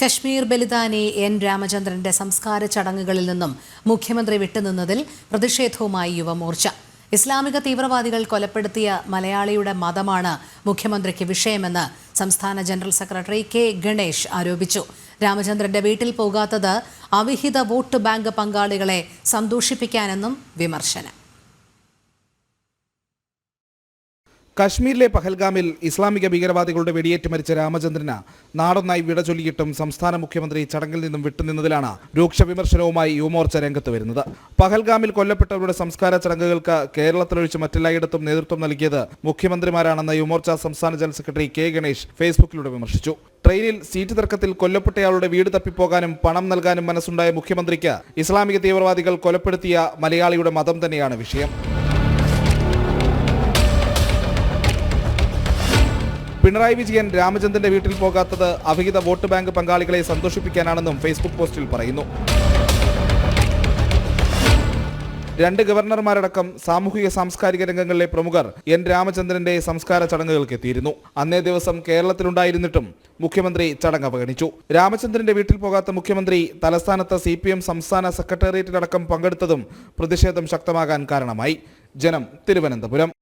Kashmir ബലിദാനി N രാമചന്ദ്രന്റെ സംസ്കാര ചടങ്ങുകളിൽ നിന്നും മുഖ്യമന്ത്രി വിട്ടുനിന്നതിൽ പ്രതിഷേധവുമായി യുവമോർച്ച. ഇസ്ലാമിക തീവ്രവാദികൾ കൊലപ്പെടുത്തിയ മലയാളിയുടെ മതമാണ് മുഖ്യമന്ത്രിക്ക് വിഷയമെന്ന് സംസ്ഥാന ജനറൽ സെക്രട്ടറി കെ ഗണേഷ് ആരോപിച്ചു. രാമചന്ദ്രന്റെ വീട്ടിൽ പോകാത്തത് അവിഹിത വോട്ട് ബാങ്ക് പങ്കാളികളെ സന്തോഷിപ്പിക്കാനെന്നും വിമർശനം. കശ്മീരിലെ പഹൽഗാമിൽ ഇസ്ലാമിക ഭീകരവാദികളുടെ വെടിയേറ്റ് മരിച്ച രാമചന്ദ്രന് നാടൊന്നായി വിട ചൊല്ലിയിട്ടും സംസ്ഥാന മുഖ്യമന്ത്രി ചടങ്ങിൽ നിന്നും വിട്ടുനിന്നതിലാണ് രൂക്ഷ വിമർശനവുമായി യുവമോർച്ച രംഗത്ത് വരുന്നത്. പഹൽഗാമിൽ കൊല്ലപ്പെട്ടവരുടെ സംസ്കാര ചടങ്ങുകൾക്ക് കേരളത്തിലൊഴിച്ച് മറ്റെല്ലായിടത്തും നേതൃത്വം നൽകിയത് മുഖ്യമന്ത്രിമാരാണെന്ന് യുവമോർച്ച സംസ്ഥാന ജനറൽ സെക്രട്ടറി കെ ഗണേഷ് ഫേസ്ബുക്കിലൂടെ വിമർശിച്ചു. ട്രെയിനിൽ സീറ്റ് തർക്കത്തിൽ കൊല്ലപ്പെട്ടയാളുടെ വീട് തപ്പിപ്പോകാനും പണം നൽകാനും മനസ്സുണ്ടായ മുഖ്യമന്ത്രിക്ക് ഇസ്ലാമിക തീവ്രവാദികൾ കൊലപ്പെടുത്തിയ മലയാളിയുടെ മതം തന്നെയാണ് വിഷയം. പിണറായി വിജയൻ രാമചന്ദ്രന്റെ വീട്ടിൽ പോകാത്തത് അവിഹിത വോട്ട് ബാങ്ക് പങ്കാളികളെ സന്തോഷിപ്പിക്കാനാണെന്നും ഫേസ്ബുക്ക് പോസ്റ്റിൽ പറയുന്നു. രണ്ട് ഗവർണർമാരടക്കം സാമൂഹിക സാംസ്കാരിക രംഗങ്ങളിലെ പ്രമുഖർ എൻ രാമചന്ദ്രന്റെ സംസ്കാര ചടങ്ങുകൾക്ക് എത്തിയിരുന്നു. അന്നേ ദിവസം കേരളത്തിലുണ്ടായിരുന്നിട്ടും മുഖ്യമന്ത്രി ചടങ്ങ് അവഗണിച്ചു. രാമചന്ദ്രന്റെ വീട്ടിൽ പോകാത്ത മുഖ്യമന്ത്രി തലസ്ഥാനത്ത് സി സംസ്ഥാന സെക്രട്ടേറിയറ്റിലടക്കം പങ്കെടുത്തതും പ്രതിഷേധം ശക്തമാകാൻ കാരണമായി. ജനം തിരുവനന്തപുരം.